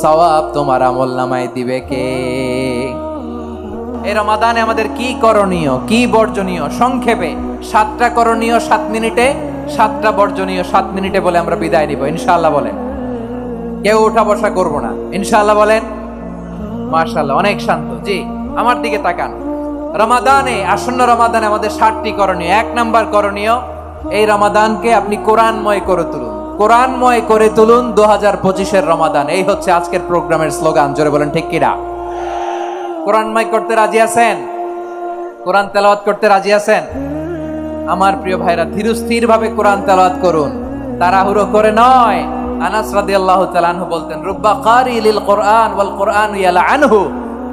সওয়াব তোমার আমল নামায় দিবে কে? এই রমাদানে আমাদের কি করণীয়, কি বর্জনীয়? সংক্ষেপে, সাতটা করণীয় সাত মিনিটে, সাতটা বর্জনীয় সাত মিনিটে বলে আমরা বিদায় নিব, ইনশাআল্লাহ বলেন। কেউ উঠা বসা করব না, ইনশাআল্লাহ বলেন। মার্শাল্লাহ অনেক শান্ত, জি, আমার দিকে তাকান। রমাদানে, আসন্ন রমাদানে আমাদের ষাটটি করণীয়, এক নাম্বার করণীয়, এই রমাদানকে আপনি কোরআনময় করে তুলুন। কোরআনময় করে তুলুন দু হাজার পঁচিশের রমাদান। এই হচ্ছে আজকের প্রোগ্রামের স্লোগান। জোরে বলেন, ঠিক কিরা কোরআনময় করতে রাজি আছেন? কোরআন তেলাওয়াত করতে রাজি আছেন? আমার প্রিয় ভাইরা ধীরস্থির ভাবে কোরআন তেলাওয়াত করুন। তাড়াহুড়ো করে নয়। আনাস রাদিয়াল্লাহু তাআলা আনহু বলতেন, রুব্বা কারি লিল কোরআন ওয়াল কোরআন ইয়ালা আনহু।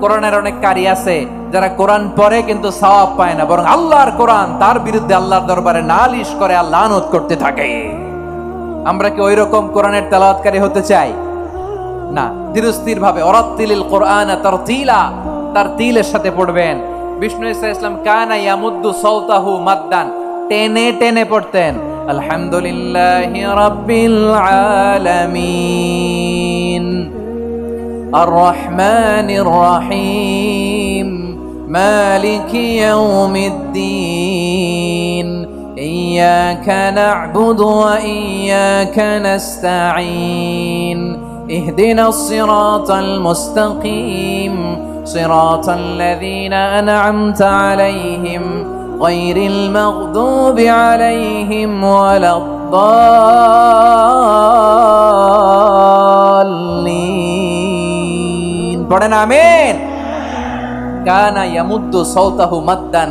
কোরআনের অনেক কারি আছে, যারা কোরআন পড়ে কিন্তু সওয়াব পায় না, বরং আল্লাহর কোরআন তার বিরুদ্ধে আল্লাহর দরবারে নালিশ করে আল্লাহ লানত করতে থাকে। আমরা কি ওই রকম কোরআনের তেলাওয়াতকারী হতে চাই? না ধীরস্থির ভাবে অরাত্তিলিল কোরআন তার তিলা তার তিলের সাথে পড়বেন। বিষ্ণু ইসা ইসলাম, কানা ইয়ামুদ্দু সৌতাহু মাদ্দান। টেনে টেনে পড়তেন। আলহামদুলিল্লাহ রাব্বিল আলামিন। আর রহমানির রহিম। মালিক ইয়াউমিদ্দিন। إياك نعبد وإياك نستعين اهدنا الصراط المستقيم صراط الذين أنعمت عليهم غير المغضوب عليهم ولا الضالين পড়েন আমিন কানা ইয়ামুদ্দু সৌতাহু মাদ্দান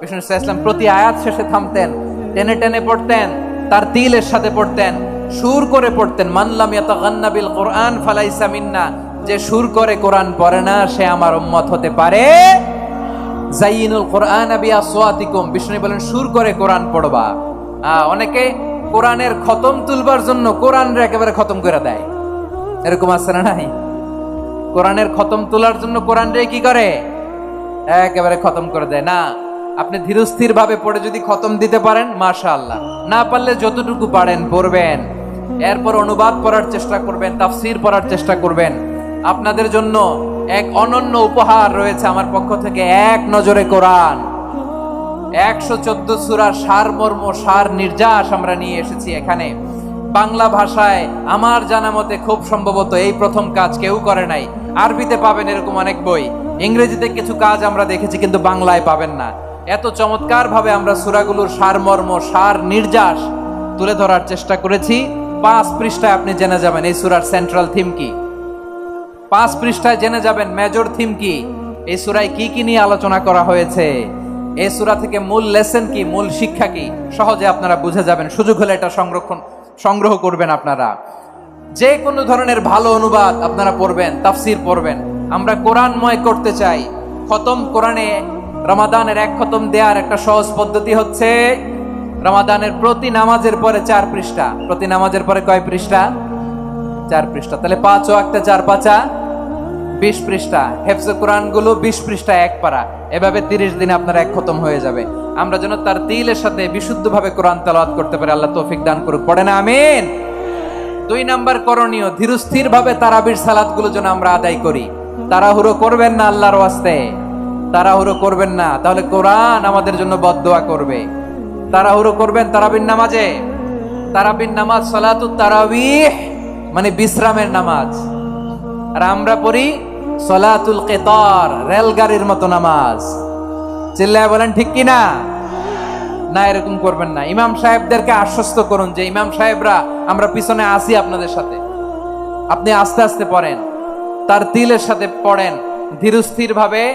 বিষ্ণু ইসলাম প্রতি আয়াত শেষে থামতেন, টেনে টেনে পড়তেন, তার তিলের সাথে পড়তেন, সুর করে পড়তেন মানলাম ইয়াতাগান্না বিল কোরআন ফালাইসা মিন্না যে সুর করে কোরআন পড়ে না, সে আমার উম্মত হতে পারে? জাইনুল কোরআন আবি আসওয়াতিকুম বিষ্ণু বলেন, সুর করে কোরআন পড়বা। অনেকে কোরআনের খতম তুলবার জন্য কোরআনরে একেবারে খতম করে দেয়। এরকম আছে না নাই? কোরআনের খতম তোলার জন্য কোরআন রে কি করে? একেবারে খতম করে দেয়। না আপনি ধীরস্থির ভাবে পড়ে যদি খতম দিতে পারেন মাশা আল্লাহ না পারলে যতটুকু পারেন, পড়বেন। এরপর অনুবাদ পড়ার চেষ্টা করবেন, তাফসির পড়ার চেষ্টা করবেন। আপনাদের জন্য এক অনন্য উপহার রয়েছে আমার পক্ষ থেকে, এক নজরে কোরআন। একশো চোদ্দ সুরার সারমর্ম সার নির্যাস আমরা নিয়ে এসেছি এখানে। বাংলা ভাষায় আমার জানা মতে খুব সম্ভবত এই প্রথম কাজ কেউ করে নাই। আরবিতে পাবেন এরকম অনেক বই। ইংরেজিতে কিছু কাজ আমরা দেখেছি, কিন্তু বাংলায় পাবেন না। এত চমৎকার ভাবে আমরা সুরাগুলোর সারমর্ম, সার নির্যাস তুলে ধরার চেষ্টা করেছি। পাঁচ পৃষ্ঠায় আপনি জেনে যাবেন এই সুরার সেন্ট্রাল থিম কি। পাঁচ পৃষ্ঠায় জেনে যাবেন মেজর থিম কি। এই সুরায় কি কি নিয়ে আলোচনা করা হয়েছে। এই সুরা থেকে মূল লেসন কি, মূল শিক্ষা কি, সহজে আপনারা বুঝে যাবেন। সুযোগ হলে এটা সংরক্ষণ, সংগ্রহ করবেন আপনারা। যে কোনো ধরনের ভালো অনুবাদ আপনারা পড়বেন, তাফসির পড়বেন। আমরা কোরআনময় করতে চাই। খতম কোরআনে রমাদানের এক খতম দেওয়ার একটা সহজ পদ্ধতি হচ্ছে রমাদানের প্রতি নামাজের পরে চার পৃষ্ঠা। প্রতি নামাজের পরে কয় পৃষ্ঠা? চার পৃষ্ঠা। তাহলে পাঁচ ও একটা চার পাঁচা, বিশ পৃষ্ঠা। হেফজে কোরআনগুলো বিশ পৃষ্ঠা এক পারা এভাবে তিরিশ দিনে আপনার এক খতম হয়ে যাবে। আমরা যেন তার তিলের সাথে বিশুদ্ধভাবে কোরআন তেলাওয়াত করতে পারি। আল্লাহ তৌফিক দান করুক। পড়ে না আমিন। দুই নাম্বার করণীয় ধীরস্থির ভাবে তারাবির সালাতগুলো যেন আমরা আদায় করি। তাড়াহুড়ো করবেন না আল্লাহর ওয়াস্তে। তাড়াহুড়ো করবেন না। তাহলে কোরআন আমাদের জন্য বদদোয়া করবে। তাড়াহুড়ো করবেন তারাবির নামাজে। তারাবির নামাজ সালাতু তারাবিহ মানে বিশ্রামের নামাজ। আর আমরা পড়ি সলাতুল কেতর, রেলগাড়ির মতো নামাজ। চিল্লায় বলেন, ঠিক কি না না এরকম করবেন না। ইমাম সাহেবদেরকে আশ্বস্ত করুন যে, ইমাম সাহেবরা, আমরা পিছনে আসি আপনাদের সাথে। আপনি আস্তে আস্তে পড়েন। তার তিলের সাথে পড়েন। ধীরস্থির ভাবে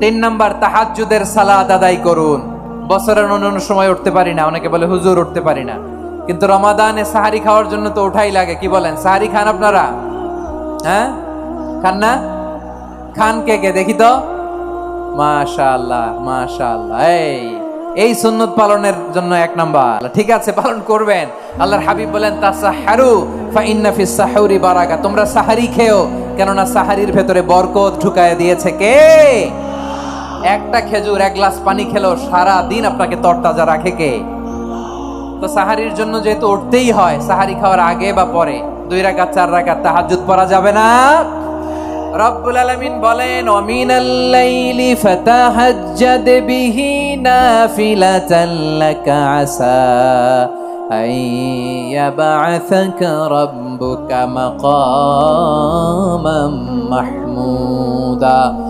তিন নাম্বার তাহাজ্জুদের সালাত আদায় করুন। বছরের অন্য সময় উঠতে পারি না, অনেকে বলে হুজুর উঠতে পারি না। কিন্তু রমাদানে সাহারি খাওয়ার জন্য তো ওঠাই লাগে, কি বলেন? সাহারি খান আপনারা? হ্যাঁ? খান না? খান কে কে? দেখি তো। মাশাআল্লাহ মাশাআল্লাহ। এই এই সুন্নত পালনের জন্য এক নাম্বার। ঠিক আছে, পালন করবেন। আল্লাহর হাবিব বলেন, তাসাহারু ফা ইন্না ফিস সাহুরি বারাকা। তোমরা সাহারি খেও, কেননা সাহারির ভেতরে বরকত ঢুকায় দিয়েছে কে? একটা খেজুর, এক গ্লাস পানি খেলো সারা দিন আপনাকে তরতাজা রাখে কে? তো সাহারির জন্য যেহেতু উঠতেই হয়, সাহারি খাওয়ার আগে বা পরে, দুই রাকাত, চার রাকাত তাহাজ্জুদ পরা যাবে না? রব্বুল আলামিন বলেন, অমিনাল লাইলি ফাতাহাজ্জাদ বিহি নাফিলাতান লাকা আসা আন ইয়াবআসাকা রাব্বুকা মাকামাম মাহমুদা।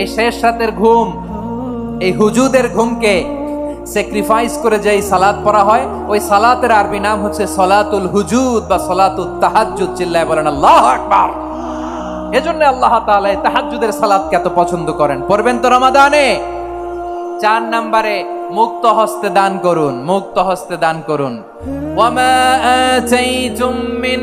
এই শেষ রাতের ঘুম, এই হুজুদের ঘুমকে স্যাক্রিফাইস করে যেই সালাত পড়া হয়, ওই সালাতের আরবি নাম হচ্ছে সলাতুল হুজুদ বা সলাতুল তাহাজ্জুদ, চিল্লায় বলেন, আল্লাহ আকবার! এজন্য আল্লাহ তাআলা এই তাহাজ্জুদের সালাতকে এত পছন্দ করেন। পড়বেন তো রমাদানে? চার নম্বরে, মুক্ত হস্তে দান করুন, মুক্ত হস্তে দান করুন। ওয়ামা আতাইতুম মিন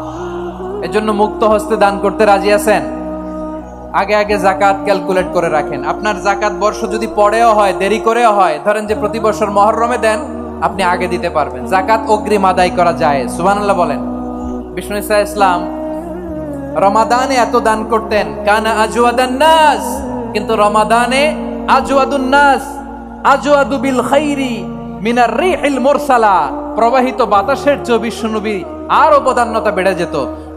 এজন্য মুক্ত হস্তে দান করতে রাজি আছেন? আগে আগে জাকাত ক্যালকুলেট করে রাখেন। আপনার জাকাত বর্ষ যদি পরেও হয়, দেরি করেও হয়, ধরেন যে প্রতি বছর মহরমে দেন, আপনি আগে দিতে পারবেন। জাকাত অগ্রিম আদায় করা যায় সুবহানাল্লাহ বলেন। বিষ্ণু ইসা ইসলাম, রমাদানে এত দান করতেন, কানা আজওয়াদান নাস, কিন্তু রমাদানে আজওয়াদুন নাস, আজওয়াদু বিল খাইরি মিনার রিহিল মুরসালা, প্রবাহিত বাতাসের চেয়ে বিশ্বনবী আরও প্রধান্যতা বেড়ে যেত।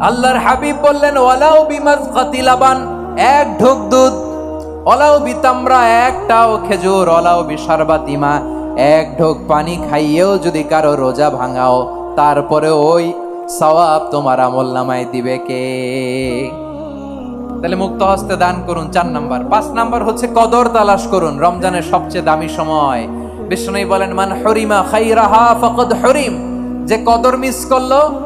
আল্লাহর হাবিব বললেন, ওয়ালাউ বিমাজ কাতিলাবান, এক ঢোক দুধ ওলাও বিতামরা একটাও খেজুর ওলাও বিশারবাতিমা, এক ঢোক পানি খাইয়েও যদি কারও রোজা ভাঙাও তারপরে ওই সওয়াব তোমার আমল নামায় দিবে কে? তাহলে মুক্ত হস্তে দান করুন, চার নাম্বার। পাঁচ নাম্বার হচ্ছে কদর তালাশ করুন, রমজানের সবচেয়ে দামি সময়। বিষ্ণু বলেন, মান হরিমা খাইরাহা ফকদ হরিম। যে কদর মিস করল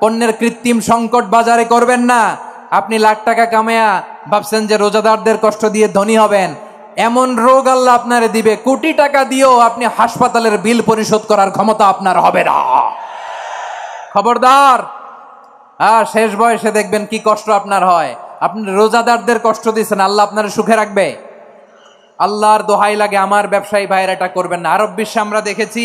পণ্যের কৃত্রিম সংকট বাজারে করবেন না। আপনি লাখ টাকা কামায়া ভাবছেন যে রোজাদারদের কষ্ট দিয়ে ধনী হবেন। এমন রোগ আল্লাহ আপনারে দিবে। কোটি টাকা দিয়েও আপনি হাসপাতালের বিল পরিশোধ করার ক্ষমতা আপনার হবে না। খবরদার, আর শেষ বয়সে দেখবেন কি কষ্ট আপনার হয়। আপনি রোজাদারদের কষ্ট দিচ্ছেন আল্লাহ আপনার সুখে রাখবে। আল্লাহর দোহাই লাগে, আমার ব্যবসায়ী ভাইয়েরা এটা করবেন না। আরব বিশ্বে আমরা দেখেছি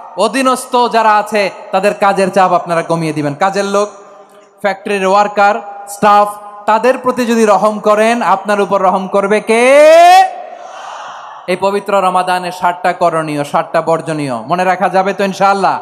অধীনস্থ যারা আছে, তাদের কাজের চাপ আপনারা কমিয়ে দিবেন। কাজের লোক, ফ্যাক্টরির ওয়ার্কার, স্টাফ, তাদের প্রতি যদি রহম করেন, আপনার উপর রহম করবে কে? এই পবিত্র রমাদানের ষাটটা করণীয় ষাটটা বর্জনীয়। মনে রাখা যাবে তো ইনশাআল্লাহ?